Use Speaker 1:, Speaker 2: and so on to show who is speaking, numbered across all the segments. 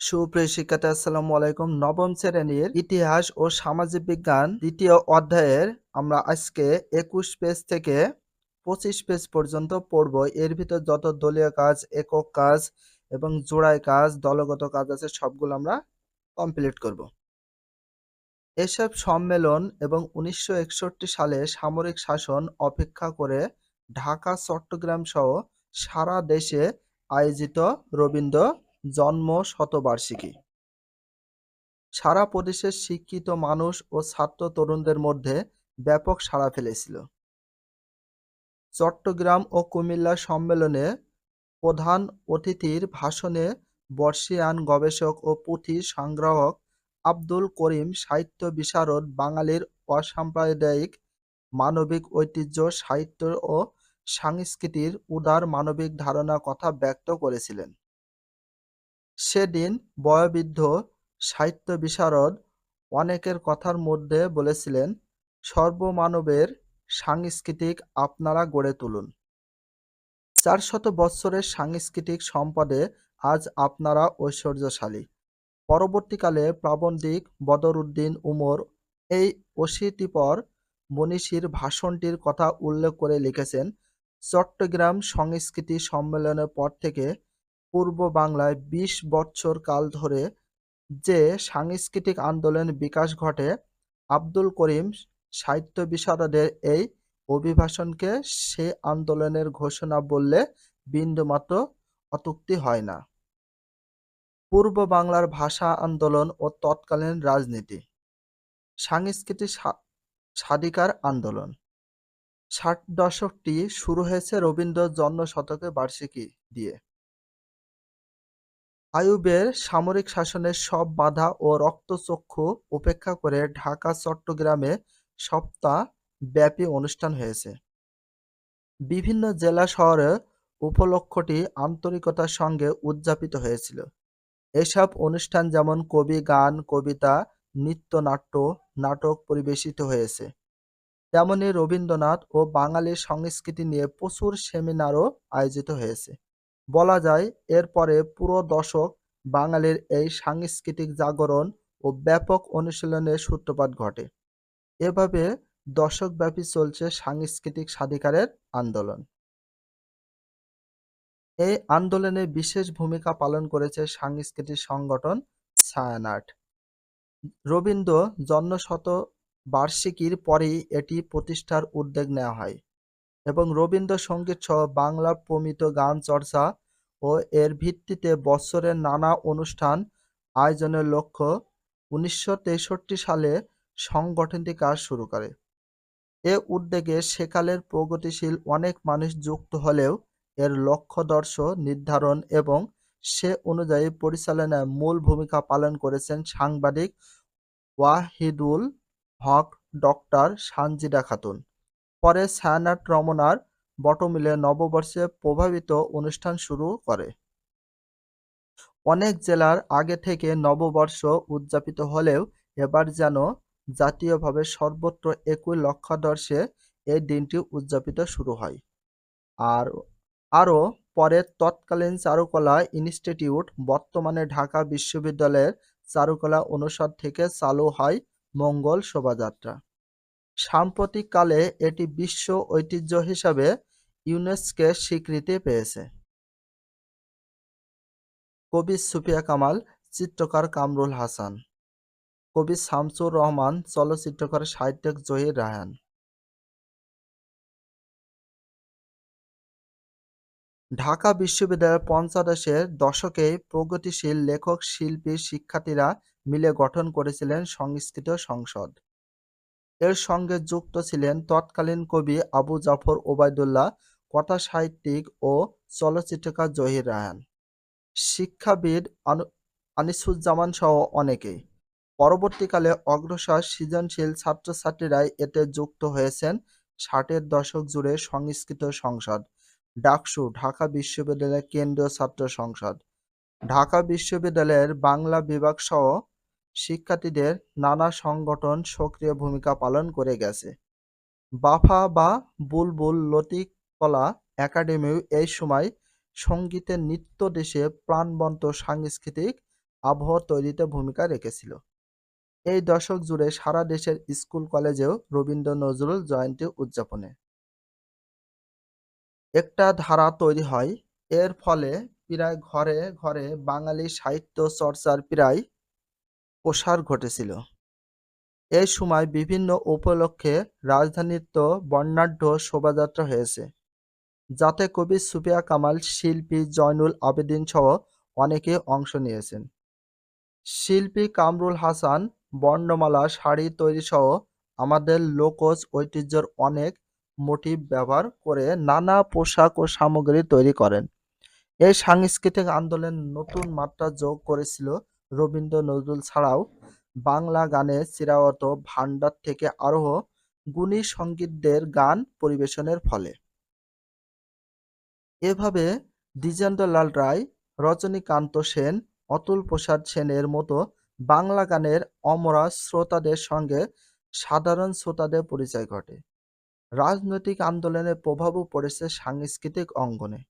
Speaker 1: সুপ্রিয় শিক্ষার্থী, আসসালামু আলাইকুম। নবম শ্রেণির ইতিহাস ও সামাজিক বিজ্ঞান দ্বিতীয় অধ্যায়ের আমরা আজকে একুশ পেজ থেকে পঁচিশ পেজ পর্যন্ত পড়ব। এর ভিতর যত দলীয় কাজ, একক কাজ এবং জোড়ায় কাজ, দলগত কাজ আছে, সবগুলো আমরা কমপ্লিট করব। এসব সম্মেলন এবং উনিশশো একষট্টি সালে সামরিক শাসন অপেক্ষা করে ঢাকা, চট্টগ্রাম সহ সারা দেশে আয়োজিত রবীন্দ্র জন্ম শতবার্ষিকী। সারা প্রদেশের শিক্ষিত মানুষ ও ছাত্র তরুণদের মধ্যে ব্যাপক সাড়া ফেলেছিল। চট্টগ্রাম ও কুমিল্লা সম্মেলনে প্রধান অতিথির ভাষণে বর্ষিয়ান গবেষক ও পুঁথি সংগ্রাহক আব্দুল করিম সাহিত্য বিশারদ বাঙালির অসাম্প্রদায়িক মানবিক ঐতিহ্য, সাহিত্য ও সংস্কৃতির উদার মানবিক ধারণা কথা ব্যক্ত করেছিলেন। সেদিন বয়োবৃদ্ধ সাহিত্য বিশারদ অনেকের কথার মধ্যে বলেছিলেন, সর্বমানবের সাংস্কৃতিক আপনারা গড়ে তুলুন। চারশত বৎসরের সাংস্কৃতিক সম্পদে আজ আপনারা ঐশ্বর্যশালী। পরবর্তীকালে প্রাবন্ধিক বদরুদ্দিন উমর এই অশীতিপর মনীষীর ভাষণটির কথা উল্লেখ করে লিখেছেন, চট্টগ্রাম সংস্কৃতি সম্মেলনের পর থেকে পূর্ব বাংলায় বিশ বৎসর কাল ধরে যে সাংস্কৃতিক আন্দোলনের বিকাশ ঘটে, আব্দুল করিম সাহিত্য বিশারদের এই অভিভাষণকে সে আন্দোলনের ঘোষণা বললে বিন্দুমাত্র অতুক্তি হয় না। পূর্ব বাংলার ভাষা আন্দোলন ও তৎকালীন রাজনীতি। সাংস্কৃতিক স্বাধিকার আন্দোলন। ষাট দশকটি শুরু হয়েছে রবীন্দ্র জন্ম শতকে বার্ষিকী দিয়ে। আইয়ুবের সামরিক শাসনের সব বাধা ও রক্তচক্ষু উপেক্ষা করে ঢাকা চট্টগ্রামে সপ্তাহ-ব্যাপী অনুষ্ঠান হয়েছে। বিভিন্ন জেলা শহরে উপলক্ষটি আন্তরিকতার সঙ্গে উদযাপিত হয়েছিল। এসব অনুষ্ঠান যেমন কবি গান, কবিতা, নৃত্যনাট্য, নাটক পরিবেশিত হয়েছে, তেমনি রবীন্দ্রনাথ ও বাঙালির সংস্কৃতি নিয়ে প্রচুর সেমিনারও আয়োজিত হয়েছে। বলা যায় এরপরে পুরো দশক বাঙালির এই সাংস্কৃতিক জাগরণ ও ব্যাপক অনুশীলনের সূত্রপাত ঘটে। এভাবে দশকব্যাপী চলছে সাংস্কৃতিক স্বাধিকারের আন্দোলন। এই আন্দোলনে বিশেষ ভূমিকা পালন করেছে সাংস্কৃতিক সংগঠন ছায়ানট। রবীন্দ্র জন্মশত বার্ষিকীর পরেই এটি প্রতিষ্ঠার উদ্যোগ নেওয়া হয়। এবং রবীন্দ্রসংগীতসহ বাংলা প্রমিত গান চর্চা ও এর ভিত্তিতে বৎসরের নানা অনুষ্ঠান আয়োজনের লক্ষ্য উনিশশো তেষট্টি সালে সংগঠনটি কাজ শুরু করে। এ উদ্যোগে সেকালের প্রগতিশীল অনেক মানুষ যুক্ত হলেও এর লক্ষ্য লক্ষ্যদর্শ নির্ধারণ এবং সে অনুযায়ী পরিচালনায় মূল ভূমিকা পালন করেছেন সাংবাদিক ওয়াহিদুল হক ডক্টর সানজিদা খাতুন। পরে ছায়ানট রমনার বটমিলে নববর্ষে প্রভাবিত অনুষ্ঠান শুরু করে। অনেক জেলার আগে থেকে নববর্ষ উদযাপিত হলেও এবার যেন জাতীয়ভাবে সর্বত্র একই লক্ষ্যাদর্শে এই দিনটি উদযাপিত শুরু হয়। আর আরও পরে তৎকালীন চারুকলা ইনস্টিটিউট, বর্তমানে ঢাকা বিশ্ববিদ্যালয়ের চারুকলা অনুষদ থেকে চালু হয় মঙ্গল শোভাযাত্রা। সাম্প্রতিককালে এটি বিশ্ব ঐতিহ্য হিসাবে ইউনেস্কোর স্বীকৃতি পেয়েছে। কবি সুফিয়া কামাল, চিত্রকার কামরুল হাসান, কবি শামসুর রহমান, চলচ্চিত্রকার সাহিত্যিক জহির রায়হান। ঢাকা বিশ্ববিদ্যালয়ের পঞ্চদশের দশকে প্রগতিশীল লেখক শিল্পী শিক্ষার্থীরা মিলে গঠন করেছিলেন সংস্কৃত সংসদ। এর সঙ্গে যুক্ত ছিলেন তৎকালীন কবি আবু জাফর ওবায়দুল্লাহ, কথাসাহিত্যিক ও চলচ্চিত্রকার জহির রায়হান, শিক্ষাবিদ আনিসুজ্জামান সহ অনেকেই। পরবর্তীকালে অগ্রসর সৃজনশীল ছাত্রছাত্রীরাই এতে যুক্ত হয়েছেন ষাটের দশক জুড়ে সংস্কৃত সংসদ, ডাকসু, ঢাকা বিশ্ববিদ্যালয়ের কেন্দ্রীয় ছাত্র সংসদ, ঢাকা বিশ্ববিদ্যালয়ের বাংলা বিভাগ সহ শিক্ষার্থীদের নানা সংগঠন সক্রিয় ভূমিকা পালন করে গেছে। বাফা বা বুলবুল লতিকলা একাডেমিও এই সময় সঙ্গীতের নৃত্য দেশে প্রাণবন্ত সাংস্কৃতিক আবহ তৈরিতে ভূমিকা রেখেছিল এই দশক জুড়ে সারা দেশের স্কুল কলেজেও রবীন্দ্র নজরুল জয়ন্তী উদযাপনে একটা ধারা তৈরি হয়, এর ফলে প্রায় ঘরে ঘরে বাঙালি সাহিত্য চর্চার প্রায় প্রসার ঘটেছিল। এই সময় বিভিন্ন উপলক্ষে রাজধানীর তো বর্ণাঢ্য শোভাযাত্রা হয়েছে। যাতে কবি সুফিয়া কামাল, শিল্পী জয়নুল আবেদিন সহ অনেকে অংশ নিয়েছেন। শিল্পী কামরুল হাসান, বর্ণমালা, শাড়ি তৈরি সহ আমাদের লোকজ ঐতিহ্যের অনেক মোটিভ ব্যবহার করে নানা পোশাক ও সামগ্রী তৈরি করেন। এই সাংস্কৃতিক আন্দোলন নতুন মাত্রা যোগ করেছিল রবীন্দ্র নজরুল ছাড়াও বাংলা গানে চিরায়ত ভান্ডার থেকে আরোহ গুণী সঙ্গীতদের গান পরিবেশনের ফলে। এভাবে দ্বিজেন্দ্রলাল রায়, রজনীকান্ত সেন, অতুল প্রসাদ সেনের মতো বাংলা গানের অমরা শ্রোতাদের সঙ্গে সাধারণ শ্রোতাদের পরিচয় ঘটে। রাজনৈতিক আন্দোলনের প্রভাবও পড়েছে সাংস্কৃতিক অঙ্গনে।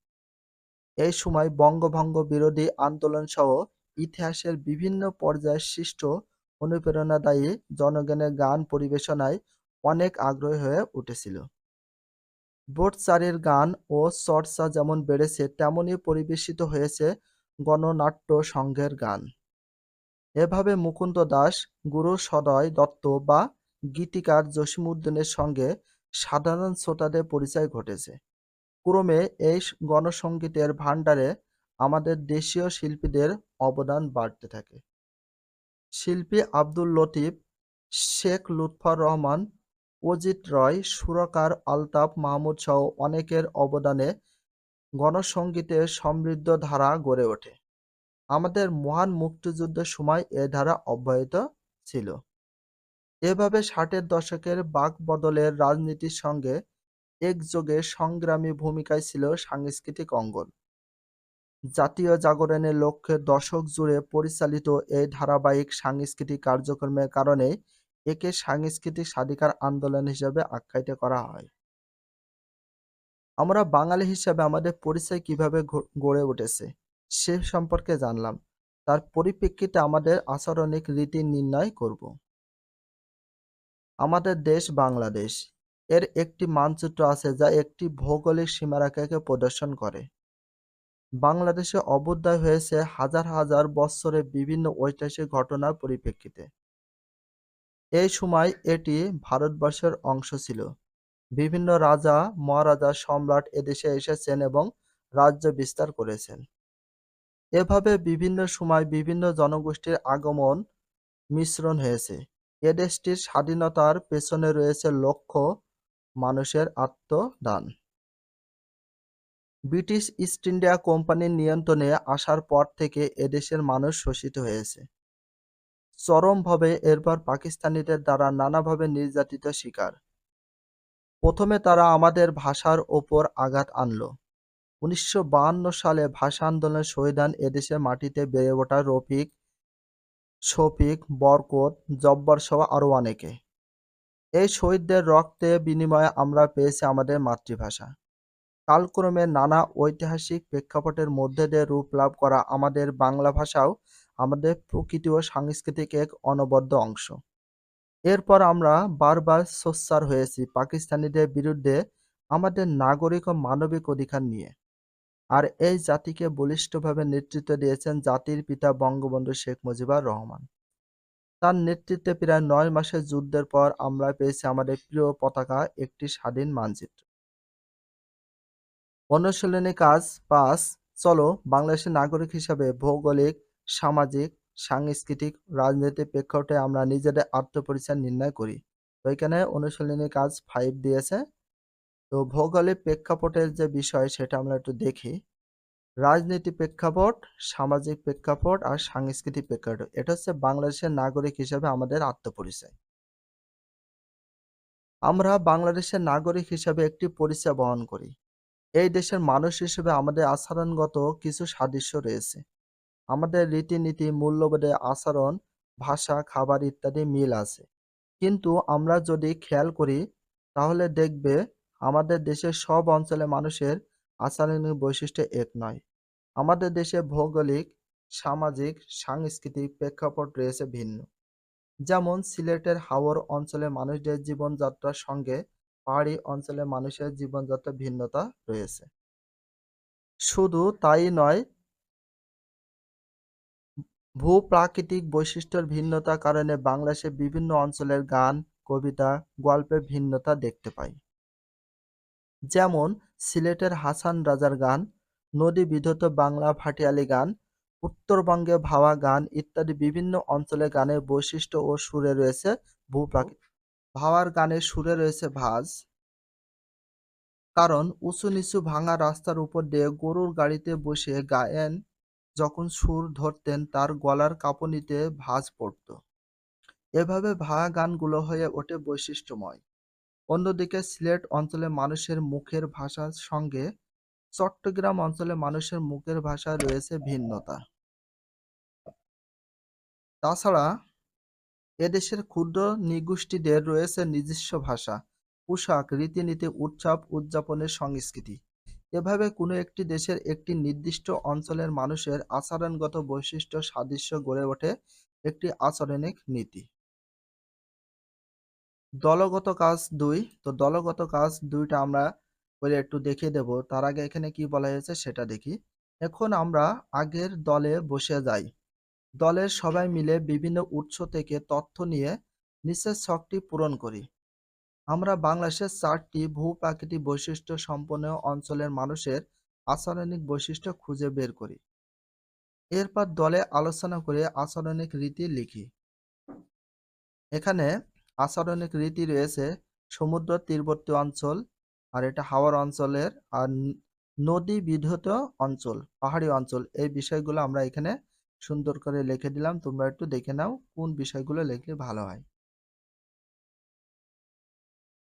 Speaker 1: এই সময় বঙ্গভঙ্গ বিরোধী আন্দোলন সহ ইতিহাসের বিভিন্ন পর্যায়ে সৃষ্ট অনুপ্রেরণাদায়ী জনগণের গান পরিবেশনায় অনেক আগ্রহী হয়ে উঠেছিল। বোটচারের গান ও চর্চা যেমন বেড়েছে তেমনি পরিবেশিত হয়েছে গণনাট্য সংঘের গান। এভাবে মুকুন্দ দাস, গুরু সদয় দত্ত বা গীতিকার জসীমউদ্দিনের সঙ্গে সাধারণ শ্রোতাদের পরিচয় ঘটেছে। ক্রমে এই গণসঙ্গীতের ভাণ্ডারে আমাদের দেশীয় শিল্পীদের অবদান বাড়তে থাকে। শিল্পী আব্দুল লতিফ, শেখ লুৎফর রহমান, অজিত রয়, সুরকার আলতাফ মাহমুদ সহ অনেকের অবদানে গণসঙ্গীতের সমৃদ্ধ ধারা গড়ে ওঠে। আমাদের মহান মুক্তিযুদ্ধের সময় এ ধারা অব্যাহত ছিল। এভাবে ষাটের দশকের বাকবদলের রাজনীতির সঙ্গে একযোগে সংগ্রামী ভূমিকায় ছিল সাংস্কৃতিক অঙ্গন। জাতীয় জাগরণের লক্ষ্যে দশক জুড়ে পরিচালিত এই ধারাবাহিক সাংস্কৃতিক কার্যক্রমের কারণে একে সাংস্কৃতিক স্বাধিকার আন্দোলন হিসেবে আখ্যায়িত করা হয়। আমরা বাঙালি হিসাবে আমাদের পরিচয় কীভাবে গড়ে উঠেছে সে সম্পর্কে জানলাম। তার পরিপ্রেক্ষিতে আমাদের আচরণিক রীতি নির্ণয় করব। আমাদের দেশ বাংলাদেশ। এর একটি মানচিত্র আছে যা একটি ভৌগোলিক সীমারেখাকে প্রদর্শন করে। বাংলাদেশে অবুদ্ধায় হয়েছে হাজার হাজার বৎসরে বিভিন্ন ঐতিহাসিক ঘটনার পরিপ্রেক্ষিতে। এই সময় এটি ভারতবর্ষের অংশ ছিল। বিভিন্ন রাজা, মহারাজা সম্রাট এদেশে এসেছেন এবং রাজ্য বিস্তার করেছেন। এভাবে বিভিন্ন সময় বিভিন্ন জনগোষ্ঠীর আগমন মিশ্রণ হয়েছে। এ দেশটির স্বাধীনতার পেছনে রয়েছে লক্ষ মানুষের আত্মদান। ব্রিটিশ ইস্ট ইন্ডিয়া কোম্পানির নিয়ন্ত্রণে আসার পর থেকে এদেশের মানুষ শোষিত হয়েছে। চরমভাবে এরপর পাকিস্তানিদের দ্বারা নানাভাবে নির্যাতিত শিকার। প্রথমে তারা আমাদের ভাষার ওপর আঘাত আনল। উনিশশো সালে ভাষা আন্দোলনের শহীদ হন এদেশের মাটিতে বেড়ে ওঠা রফিক, শফিক, বরকত, জব্বার সহ আরও অনেকে। এই শহীদদের রক্তে বিনিময়ে আমরা পেয়েছি আমাদের মাতৃভাষা। কালক্রমে নানা ঐতিহাসিক প্রেক্ষাপটের মধ্যে দিয়ে রূপ লাভ করা আমাদের বাংলা ভাষাও আমাদের প্রকৃতি ও সাংস্কৃতিক এক অনবদ্য অংশ। এরপর আমরা বারবার সোচ্চার হয়েছি পাকিস্তানিদের বিরুদ্ধে আমাদের নাগরিক ও মানবিক অধিকার নিয়ে। আর এই জাতিকে বলিষ্ঠভাবে নেতৃত্ব দিয়েছেন জাতির পিতা বঙ্গবন্ধু শেখ মুজিবুর রহমান। তার নেতৃত্বে প্রায় নয় মাসের যুদ্ধের পর আমরা পেয়েছি আমাদের প্রিয় পতাকা একটি স্বাধীন মানচিত্র। অনুশীলনী কাজ পাঁচ চলো বাংলাদেশের নাগরিক হিসাবে ভৌগোলিক, সামাজিক, সাংস্কৃতিক রাজনৈতিক প্রেক্ষাপটে আমরা নিজেদের আত্মপরিচয় নির্ণয় করি। তো এখানে অনুশীলনী কাজ ফাইভ দিয়েছে। তো ভৌগোলিক প্রেক্ষাপটের যে বিষয় সেটা আমরা একটু দেখি। রাজনীতি প্রেক্ষাপট, সামাজিক প্রেক্ষাপট আর সাংস্কৃতিক প্রেক্ষাপট, এটা হচ্ছে বাংলাদেশের নাগরিক হিসেবে আমাদের আত্মপরিচয়। আমরা বাংলাদেশের নাগরিক হিসেবে একটি পরিচয় বহন করি। এই দেশের মানুষ হিসেবে আমাদের আচরণগত কিছু সাদৃশ্য রয়েছে। আমাদের রীতিনীতি মূল্যবোধে আচরণ ভাষা খাবার ইত্যাদি মিল আছে। কিন্তু আমরা যদি খেয়াল করি তাহলে দেখবে আমাদের দেশের সব অঞ্চলে মানুষের আচরণিক বৈশিষ্ট্য এক নয়। আমাদের দেশে ভৌগোলিক সামাজিক, সাংস্কৃতিক প্রেক্ষাপট রয়েছে ভিন্ন। যেমন সিলেটের হাওর অঞ্চলের মানুষদের জীবনযাত্রার সঙ্গে পাহাড়ি অঞ্চলের মানুষের জীবনযাত্রার ভিন্নতা রয়েছে। শুধু তাই নয় ভূ-প্রাকৃতিক বৈশিষ্ট্যের ভিন্নতার কারণে বাংলাদেশের বিভিন্ন অঞ্চলের গান, কবিতা, গল্পে ভিন্নতা দেখতে পাই। যেমন সিলেটের হাসান রাজার গান, নদী বিধত বাংলা ভাটিয়ালি গান, উত্তরবঙ্গে ভাওয়া গান ইত্যাদি বিভিন্ন অঞ্চলের গানের বৈশিষ্ট্য ও সুরে রয়েছে ভূ-প্রাকৃতিক। ভাওয়ার গানের সুরে রয়েছে ভাঁজ। কারণ উঁচু-নিচু ভাঙা রাস্তার উপর দিয়ে গরুর গাড়িতে বসে গায়েন যখন সুর ধরতেন, তার গলার কাঁপুনিতে ভাঁজ পড়ত। এভাবে ভাওয়া গানগুলো হয়ে ওঠে বৈশিষ্ট্যময়। অন্যদিকে সিলেট অঞ্চলে মানুষের মুখের ভাষার সঙ্গে চট্টগ্রাম অঞ্চলে মানুষের মুখের ভাষা রয়েছে ভিন্নতা। তাছাড়া এদেশের ক্ষুদ্র নৃগোষ্ঠীদের রয়েছে নিজস্ব ভাষা, পোশাক, রীতিনীতি, উৎসব উদযাপনের সংস্কৃতি। এভাবে কোনো একটি দেশের একটি নির্দিষ্ট অঞ্চলের মানুষের আচরণগত বৈশিষ্ট্য সাদৃশ্য গড়ে ওঠে একটি আচরণিক নীতি। দলগত কাজ দুই তো দলগত কাজ দুইটা আমরা করে একটু দেখিয়ে দেব তার আগে এখানে কি বলা হয়েছে সেটা দেখি এখন আমরা আগের দলে বসে যাই দলের সবাই মিলে বিভিন্ন উৎস থেকে তথ্য নিয়ে নিচের ছকটি পূরণ করি। আমরা বাংলাদেশের চারটি ভূ-প্রাকৃতিক বৈশিষ্ট্য সম্পন্ন অঞ্চলের মানুষের আচরণিক বৈশিষ্ট্য খুঁজে বের করি। এরপর দলে আলোচনা করে আচরণিক রীতি লিখি। এখানে আচরণিক রীতি রয়েছে সমুদ্র তীরবর্তী অঞ্চল আর এটা হাওয়ার অঞ্চলের আর নদী বিধত অঞ্চল, পাহাড়ি অঞ্চল। এই বিষয়গুলো আমরা এখানে সুন্দর করে লিখে দিলাম। তোমরা একটু দেখে নাও কোন বিষয়গুলো লিখলে ভালো হয়।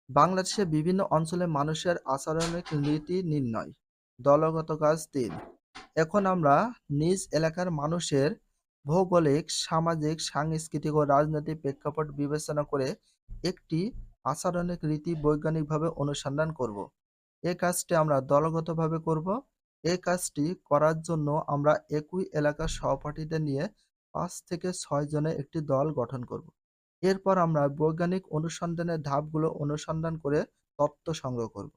Speaker 1: বাংলাদেশের বিভিন্ন অঞ্চলের মানুষের আচরণিক নীতি নির্ণয়, দলগত কাজ তিন। এখন আমরা নিজ এলাকার মানুষের ভৌগোলিক, সামাজিক, সাংস্কৃতিক ও রাজনৈতিক প্রেক্ষাপট বিবেচনা করে একটি আচরণিক রীতি বৈজ্ঞানিকভাবে অনুসন্ধান করব। এই কাজটি আমরা দলগতভাবে করব। এই কাজটি করার জন্য আমরা একই এলাকার সহপাঠীদের নিয়ে পাঁচ থেকে ছয় জনে একটি দল গঠন করব। এরপর আমরা বৈজ্ঞানিক অনুসন্ধানের ধাপগুলো অনুসন্ধান করে তত্ত্ব সংগ্রহ করব।